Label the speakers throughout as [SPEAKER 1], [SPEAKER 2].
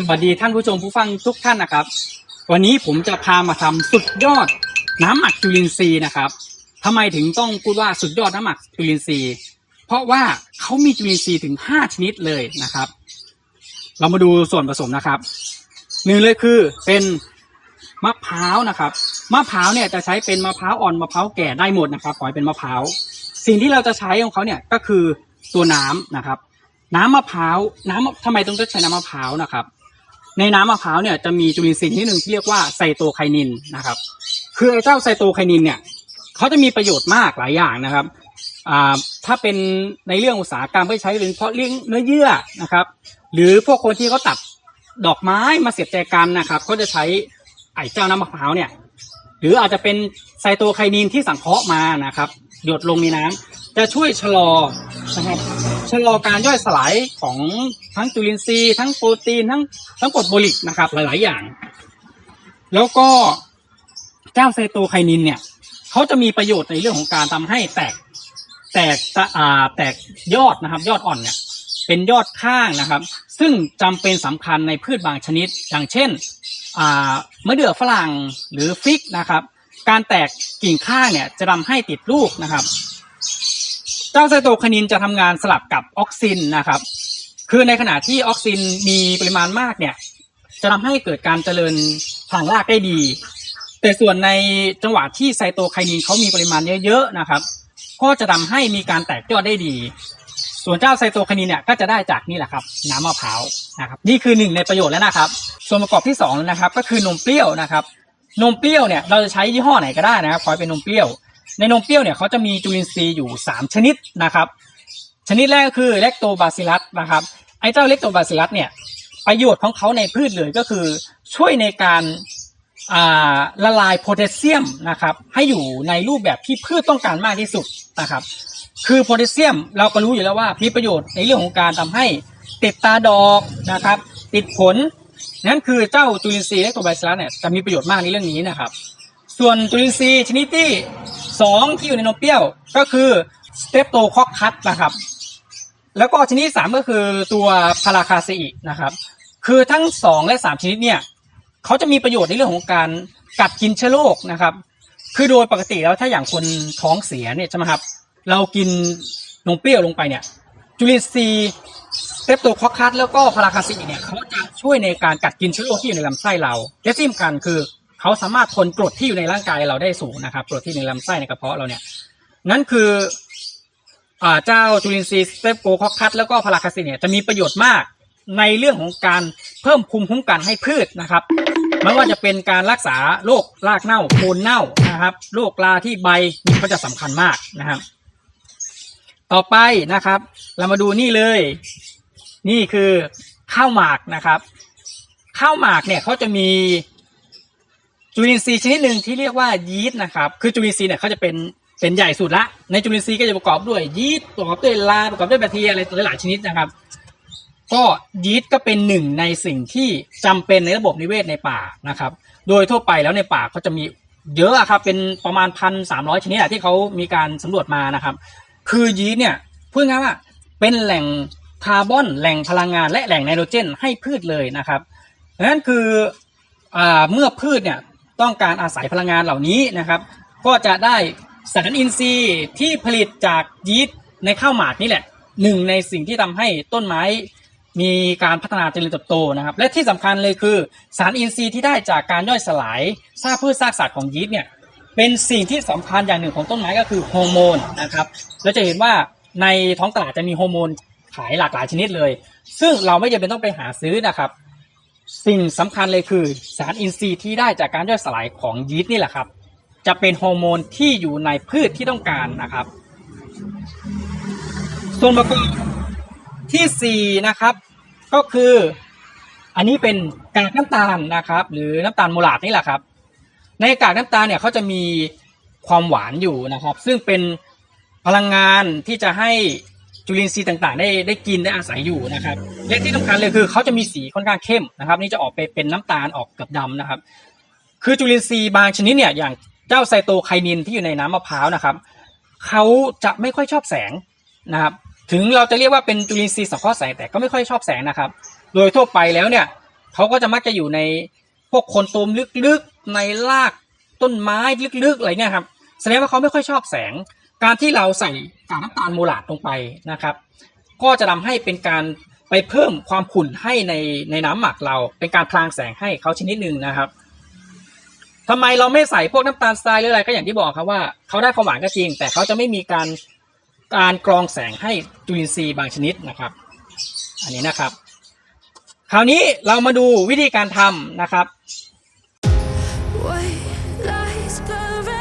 [SPEAKER 1] สวัสดีท่านผู้ชมผู้ฟังทุกท่านนะครับ วันนี้ผมจะพามาทำสุดยอดน้ำหมักจุลินทรีย์นะครับทำไมถึงต้องพูดว่าสุดยอดน้ำหมักจุลินทรีย์ เพราะว่าเขามีจุลินทรีย์ถึง 5 ชนิดเลยนะครับ เรามาดูส่วนผสมนะครับหนึ่งเลยคือเป็นมะพร้าวนะครับมะพร้าวเนี่ยจะใช้เป็นมะพร้าวอ่อนมะพร้าวแก่ได้หมดนะครับ ขอให้เป็นมะพร้าวสิ่งที่เราจะใช้ของเขาเนี่ยก็คือตัวน้ำนะครับ น้ำมะพร้าวน้ำทำไมต้องใช้น้ำมะพร้าวนะครับ ในน้ำมะพร้าวเนี่ยจะมีจุลินทรีย์ชนิดหนึ่งที่เรียกว่าไซโตไคนินนะครับ คือไอ้เจ้าไซโตไคนินเนี่ยเขาจะมีประโยชน์มากหลายอย่างนะครับอ่าถ้าเป็นในเรื่องอุตสาหกรรมก็ใช้เป็นเพราะเลี้ยงเนื้อเยื่อนะครับ หรือพวกคนที่เขาตัดดอกไม้มาเสียบแจกันนะครับก็จะใช้ไอ้เจ้าน้ำมะพร้าวเนี่ย หรืออาจจะเป็นไซโตไคนินที่สังเคราะห์มานะครับ หยดลงในน้ำ จะช่วยชะลอนะครับชะลอการย่อยสลายของทั้งจุลินทรีย์ทั้งโปรตีนทั้งทั้งกรดโบลิกนะครับ หลาย ๆ อย่าง แล้วก็เจ้าไซโตไคนินเนี่ยเขาจะมีประโยชน์ในเรื่องของการทำให้แตกแตกตะอ่าแตกยอดนะครับ ยอดอ่อนเนี่ยเป็นยอดข้างนะครับ ซึ่งจำเป็นสำคัญในพืชบางชนิด อย่างเช่นอ่ามะเดื่อฝรั่งหรือฟิกนะครับ การแตกกิ่งข้างเนี่ยจะทำให้ติดลูกนะครับ จ้าไซโตไคนินจะทำงานสลับกับออกซินนะครับ คือในขณะที่ออกซินมีปริมาณมากเนี่ย จะทำให้เกิดการเจริญทางรากได้ดี แต่ส่วนในจังหวะที่ไซโตไคนินเขามีปริมาณเยอะๆนะครับ ก็จะทำให้มีการแตกยอดได้ดี ส่วนเจ้าไซโตไคนินเนี่ยก็จะได้จากนี่แหละครับ น้ำมะพร้าวนะครับนี่คือหนึ่งในประโยชน์แล้วนะครับ ส่วนประกอบที่สองนะครับก็คือนมเปรี้ยวนะครับ นมเปรี้ยวเนี่ยเราจะใช้ยี่ห้อไหนก็ได้นะครับขอให้เป็นนมเปรี้ยว ในนมเปรี้ยวเนี่ยเขาจะมีจุลินทรีย์อยู่ 3 ชนิดนะครับ ชนิดแรกก็คือเลคโตบาซิลัสนะครับไอ้เจ้าเลคโตบาซิลัสเนี่ยประโยชน์ของเขาในพืชเลยก็คือช่วยในการาละลายโพแทสเซียมนะครับให้อยู่ในรูปแบบที่พืชต้องการมากที่สุดนะครับ คือโพแทสเซียมเราก็รู้อยู่แล้วว่ามีประโยชน์ในเรื่องของการทำให้ติดตาดอกนะครับติดผลนั่นคือเจ้าจุลินทรีย์เลคโตบาซิลัสเนี่ยจะมีประโยชน์มากในเรื่องนี้นะครับ ส่วนจุลินทรีย์ชนิดที่ สองที่อยู่ในนมเปรี้ยวก็คือสเตปโตคอกคัตนะครับ แล้วก็ชนิดที่สามก็คือตัวพาราคาซีนะครับ คือทั้งสองและสามชนิดเนี่ยเขาจะมีประโยชน์ในเรื่องของการกัดกินเชื้อโรคนะครับ คือโดยปกติแล้วถ้าอย่างคนท้องเสียเนี่ยใช่ไหมครับ เรากินนมเปรี้ยวลงไปเนี่ย จุลินทรีย์สเตปโตคอคัตแล้วก็พาราคาซีเนี่ยเขาจะช่วยในการกัดกินเชื้อโรคที่อยู่ในลำไส้เราและที่สำคัญคือ เขาสามารถทนกรดที่อยู่ในร่างกายเราได้สูงนะครับกรดที่ในลำไส้ในกระเพาะเราเนี่ยนั่นคืออ่าเจ้าจุลินทรีย์สเตปโกคอคัสแล้วก็พาราคาซินเนี่ยจะมีประโยชน์มากในเรื่องของการเพิ่มภูมิคุ้มกันให้พืชนะครับไม่ว่าจะเป็นการรักษาโรครากเน่าโคนเน่านะครับโรคราที่ใบนี่ก็จะสำคัญมากนะครับ ต่อไปนะครับ เรามาดูนี่เลย นี่คือข้าวหมากนะครับ ข้าวหมากเนี่ยเขาจะมี จุลินทรีย์ชนิดหนึ่งที่เรียกว่ายีสต์นะครับ คือจุลินทรีย์เนี่ยเขาจะเป็นเป็นใหญ่สุดละ ในจุลินทรีย์ก็จะประกอบด้วยยีสต์ประกอบด้วยลาประกอบด้วยแบคทีเรียอะไรหลายๆชนิดนะครับ ก็ยีสต์ก็เป็นหนึ่งในสิ่งที่จำเป็นในระบบนิเวศในป่านะครับ โดยทั่วไปแล้วในป่าเขาจะมีเยอะอะครับเป็นประมาณพันสามร้อยชนิดอะที่เขามีการสำรวจมานะครับ คือยีสต์เนี่ยพูดง่ายว่าเป็นแหล่งคาร์บอนแหล่งพลังงานและแหล่งไนโตรเจนให้พืชเลยนะครับดังนั้นคืออ่าเมื่อพืชเนี่ย ต้องการอาศัยพลังงานเหล่านี้นะครับ ก็จะได้สารอินทรีย์ที่ผลิตจากยีสต์ในข้าวหมากนี่แหละหนึ่งในสิ่งที่ทำให้ต้นไม้มีการพัฒนาเจริญเติบโตนะครับ และที่สำคัญเลยคือสารอินทรีย์ที่ได้จากการย่อยสลายซากพืชซากสัตว์ของยีสต์เนี่ยเป็นสิ่งที่สำคัญอย่างหนึ่งของต้นไม้ก็คือฮอร์โมนนะครับเราจะเห็นว่าในท้องตลาดจะมีฮอร์โมนขายหลากหลายชนิดเลย ซึ่งเราไม่จำเป็นต้องไปหาซื้อนะครับ สิ่งสำคัญเลยคือสารอินทรีย์ที่ได้จากการย่อยสลายของยีสต์นี่แหละครับ จะเป็นฮอร์โมนที่อยู่ในพืชที่ต้องการนะครับ ส่วนประกอบที่สี่นะครับ ก็คืออันนี้เป็นกากน้ำตาลนะครับ หรือน้ำตาลโมลาดนี่แหละครับ ในกากน้ำตาลเนี่ยเขาจะมีความหวานอยู่นะครับ ซึ่งเป็นพลังงานที่จะให้ จุลินทรีย์ต่างๆ ได้ได้กินได้อาศัยอยู่นะครับและที่สำคัญเลยคือเขาจะมีสีค่อนข้างเข้มนะครับ นี่จะออกไปเป็นน้ำตาลออกเกือบดำนะครับ คือจุลินทรีย์บางชนิดเนี่ยอย่างเจ้าไซโตไคนินที่อยู่ในน้ำมะพร้าวนะครับเขาจะไม่ค่อยชอบแสงนะครับ ถึงเราจะเรียกว่าเป็นจุลินทรีย์สังเคราะห์แสงแต่ก็ไม่ค่อยชอบแสงนะครับ โดยทั่วไปแล้วเนี่ยเขาก็จะมักจะอยู่ในพวกโคนตูมลึกๆในรากต้นไม้ลึกๆอะไรเนี่ยครับแสดงว่าเขาไม่ค่อยชอบแสง การที่เราใส่กากน้ำตาลโมลาดลงไปนะครับ ก็จะทำให้เป็นการไปเพิ่มความขุ่นให้ในในน้ำหมักเรา เป็นการพลางแสงให้เขาชนิดหนึ่งนะครับทำไมเราไม่ใส่พวกน้ำตาลทรายหรืออะไรก็อย่างที่บอกครับว่าเขาได้ความหวานก็จริง แต่เขาจะไม่มีการการกรองแสงให้จุลินทรีย์บางชนิดนะครับ อันนี้นะครับ คราวนี้เรามาดูวิธีการทำนะครับ
[SPEAKER 2] White lies perilous.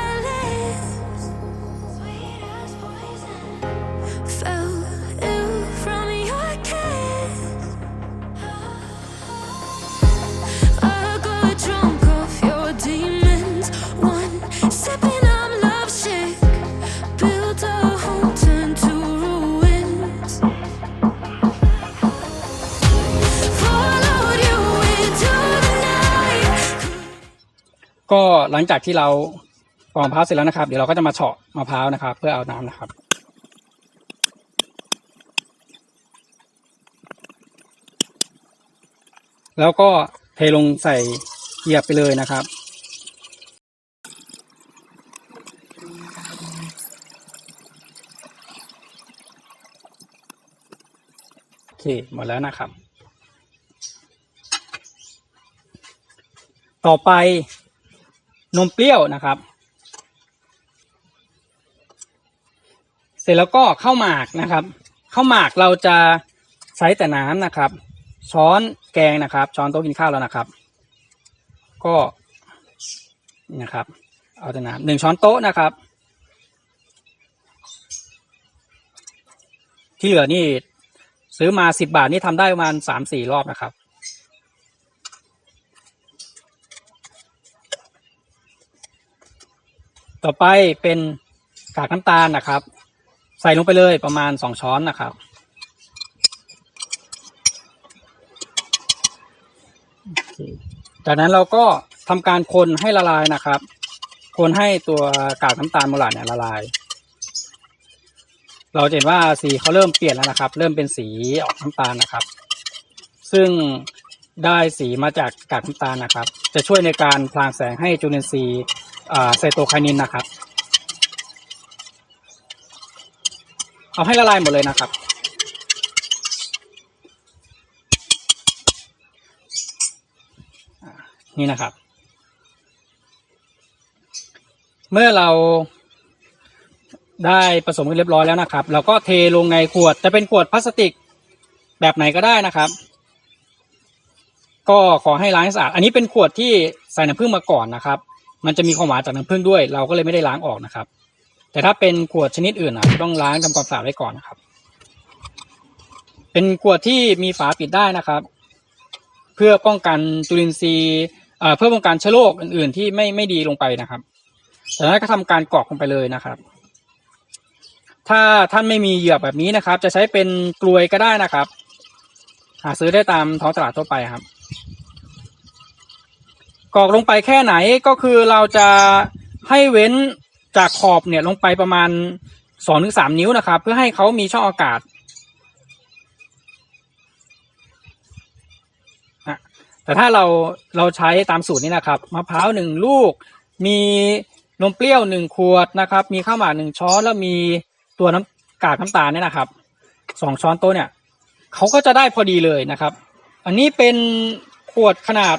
[SPEAKER 1] ก็หลังจากที่เราปอกมะพร้าวเสร็จแล้วนะครับ เดี๋ยวเราก็จะมาเฉาะมะพร้าวนะครับ เพื่อเอาน้ำนะครับแล้วก็เทลงใส่เหยียบไปเลยนะครับ โอเค หมดแล้วนะครับ ต่อไป นมเปรี้ยวนะครับ เสร็จแล้วก็ข้าวหมากนะครับข้าวหมากเราจะใช้แต่น้ำนะครับ ช้อนแกงนะครับ ช้อนโต๊ะกินข้าวแล้วนะครับ ก็นะครับ เอาแต่น้ำหนึ่งช้อนโต๊ะนะครับ ที่เหลือนี่ซื้อมาสิบบาทนี่ทำได้ประมาณสามสี่รอบนะครับ ต่อไปเป็นกากน้ำตาลนะครับ ใส่ลงไปเลยประมาณสองช้อนนะครับ จากนั้นเราก็ทำการคนให้ละลายนะครับ คนให้ตัวกากน้ำตาลโมลาเนี่ยละลาย เราจะเห็นว่าสีเขาเริ่มเปลี่ยนแล้วนะครับ เริ่มเป็นสีออกน้ำตาลนะครับ ซึ่งได้สีมาจากกากน้ำตาลนะครับ จะช่วยในการพลางแสงให้จุลินทรีย์ ไซโตไคนินนะครับ เอาให้ละลายหมดเลยนะครับ นี่นะครับ เมื่อเราได้ผสมกันเรียบร้อยแล้วนะครับ เราก็เทลงในขวดจะเป็นขวดพลาสติกแบบไหนก็ได้นะครับ ก็ขอให้ล้างให้สะอาด อันนี้เป็นขวดที่ใส่น้ำผึ้งมาก่อนนะครับ มันจะมีความหวานจากน้ำผึ้งด้วย เราก็เลยไม่ได้ล้างออกนะครับ แต่ถ้าเป็นขวดชนิดอื่นนะต้องล้างทำความสะอาดไว้ก่อนนะครับ เป็นขวดที่มีฝาปิดได้นะครับ เพื่อป้องกันจุลินทรีย์เอ่อเพื่อป้องกันเชื้อโรคอื่น ๆ ที่ไม่ไม่ดีลงไปนะครับจากนั้นก็ทำการกรอกลงไปเลยนะครับ ถ้าท่านไม่มีเหยือแบบนี้นะครับ จะใช้เป็นกลวยก็ได้นะครับ หาซื้อได้ตามท้องตลาดทั่วไปครับ กรอกลงไปแค่ไหนก็คือเราจะให้เว้นจากขอบเนี่ยลงไปประมาณสองถึงสามนิ้วนะครับ เพื่อให้เขามีช่องอากาศแต่ถ้าเราเราใช้ตามสูตรนี้นะครับมะพร้าวหนึ่งลูก มีนมเปรี้ยวหนึ่งขวดนะครับ มีข้าวหมากหนึ่งช้อนแล้วมีตัวน้ำกากน้ำตาลเนี่ยนะครับสองช้อนโต๊ะเนี่ยเขาก็จะได้พอดีเลยนะครับ อันนี้เป็นขวดขนาด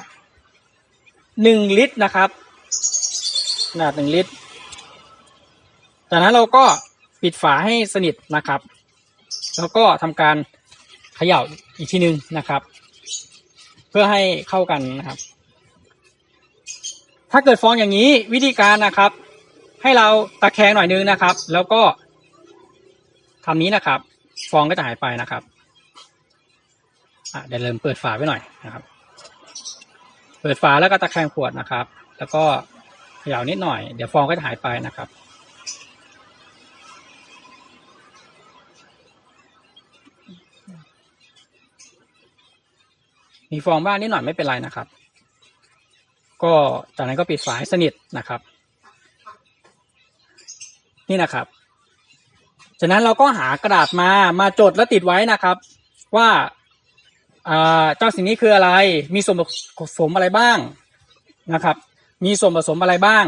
[SPEAKER 1] หนึ่งลิตรนะครับขนาดหนึ่งลิตร จากนั้นเราก็ปิดฝาให้สนิทนะครับ แล้วก็ทำการเขย่าอีกทีหนึงนะครับ เพื่อให้เข้ากันนะครับ ถ้าเกิดฟองอย่างนี้วิธีการนะครับ ให้เราตะแคงหน่อยนึงนะครับ แล้วก็ทำนี้นะครับ ฟองก็จะหายไปนะครับอะเดี๋ยวเริ่มเปิดฝาไว้หน่อยนะครับ เปิดฝาแล้วก็ตะแคงขวดนะครับ แล้วก็เขย่านิดหน่อย เดี๋ยวฟองก็จะหายไปนะครับ มีฟองบ้างนิดหน่อยไม่เป็นไรนะครับ ก็จากนั้นก็ปิดฝาให้สนิทนะครับ นี่นะครับ จากนั้นเราก็หากระดาษมามาจดและติดไว้นะครับ ว่า อ่าเจ้าสิ่งนี้คืออะไร มีส่วนผสมอะไรบ้างนะครับ มีส่วนผสมอะไรบ้าง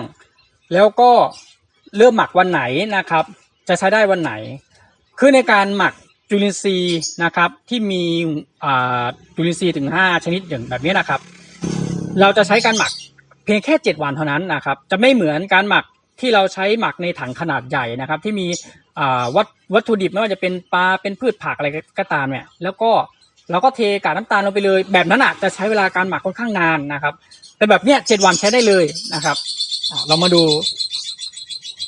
[SPEAKER 1] แล้วก็เริ่มหมักวันไหนนะครับ จะใช้ได้วันไหน คือในการหมักจุลินทรีย์นะครับที่มีอ่าจุลินทรีย์ถึง 5 ชนิดอย่างแบบนี้นะครับ เราจะใช้การหมักเพียงแค่ 7 วันเท่านั้นนะครับ จะไม่เหมือนการหมักที่เราใช้หมักในถังขนาดใหญ่นะครับ ที่มีวัตวัตถุดิบไม่ว่าจะเป็นปลาเป็นพืชผักอะไรก็ตามเนี่ยแล้วก็ เราก็เทกากน้ำตาลลงไปเลย แบบนั้นอะจะใช้เวลาการหมักค่อนข้างนานนะครับ แต่แบบเนี้ยเจ็ดวันใช้ได้เลยนะครับเรามาดู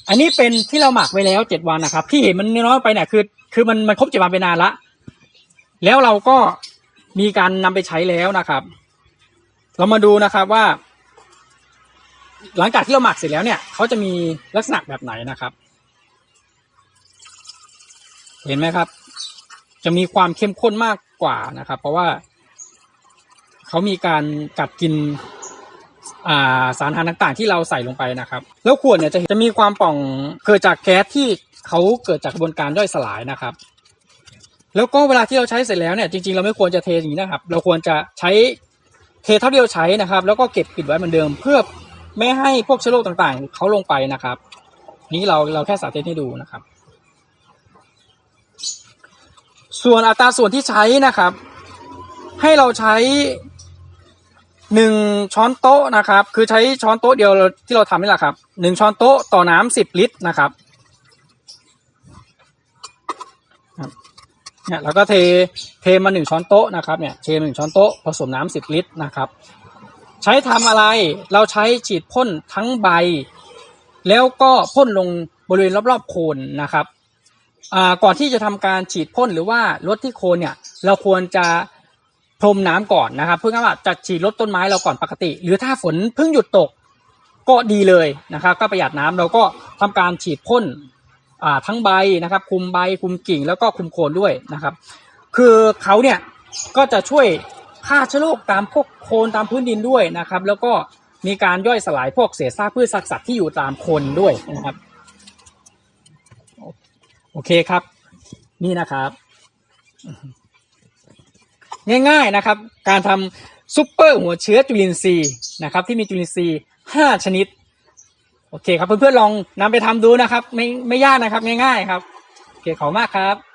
[SPEAKER 1] อันนี้เป็นที่เราหมักไว้แล้วเจ็ดวันนะครับ ที่เห็นมันน้อยไปเนี่ยคือ คือมันมันครบเจ็ดวันไปนานละแล้วเราก็มีการนำไปใช้แล้วนะครับ เรามาดูนะครับว่า หลังจากที่เราหมักเสร็จแล้วเนี่ยเขาจะมีลักษณะแบบไหนนะครับ เห็นไหมครับ จะมีความเข้มข้นมาก กว่านะครับ เพราะว่าเขามีการกัดกินาสารอาหารต่างๆ ที่เราใส่ลงไปนะครับ แล้วขวดเนี่ยจะจะมีความป่องเกิดจากแก๊สที่เขาเกิดจากกระบวนการย่อยสลายนะครับ แล้วก็เวลาที่เราใช้เสร็จแล้วเนี่ยจริงๆเราไม่ควรจะเทอย่างนี้นะครับ เราควรจะใช้เทเท่าที่เราใช้นะครับ แล้วก็เก็บปิดไว้เหมือนเดิม เพื่อไม่ให้พวกเชื้อโรคต่างๆ เขาลงไปนะครับ นี่เราเราแค่สาธิตให้ดูนะครับ ส่วนอัตราส่วนที่ใช้นะครับ ให้เราใช้หนึ่งช้อนโต๊ะนะครับ คือใช้ช้อนโต๊ะเดียวที่เราทำนี่แหละครับหนึ่งช้อนโต๊ะต่อน้ำสิบลิตรนะครับเนี่ยเราก็เทเทมาหนึ่งช้อนโต๊ะนะครับเนี่ยเทหนึ่งช้อนโต๊ะผสมน้ำสิบลิตรนะครับ ใช้ทำอะไรเราใช้ฉีดพ่นทั้งใบ แล้วก็พ่นลงบริเวณรอบๆโคนนะครับ ก่อนที่จะทำการฉีดพ่นหรือว่าลดที่โคนเนี่ยเราควรจะพรมน้ำก่อนนะครับ เพื่อว่าจะฉีดลดต้นไม้เราก่อนปกติ หรือถ้าฝนเพิ่งหยุดตกก็ดีเลยนะครับ ก็ประหยัดน้ำเราก็ทำการฉีดพ่นทั้งใบนะครับ คุมใบคุมกิ่งแล้วก็คุมโคนด้วยนะครับ คือเขาเนี่ยก็จะช่วยฆ่าเชื้อโรคตามพวกโคนตามพื้นดินด้วยนะครับ แล้วก็มีการย่อยสลายพวกเศษซากพืชสัตว์ที่อยู่ตามโคนด้วยนะครับ โอเคครับ นี่นะครับ ง่ายๆนะครับ การทำซุปเปอร์หัวเชื้อจุลินทรีย์นะครับ ที่มีจุลินทรีย์ห้าชนิด โอเคครับเพื่อนๆลองนำไปทำดูนะครับ ไม่ไม่ยากนะครับ ง่ายๆครับโอเคขอบคุณมากครับ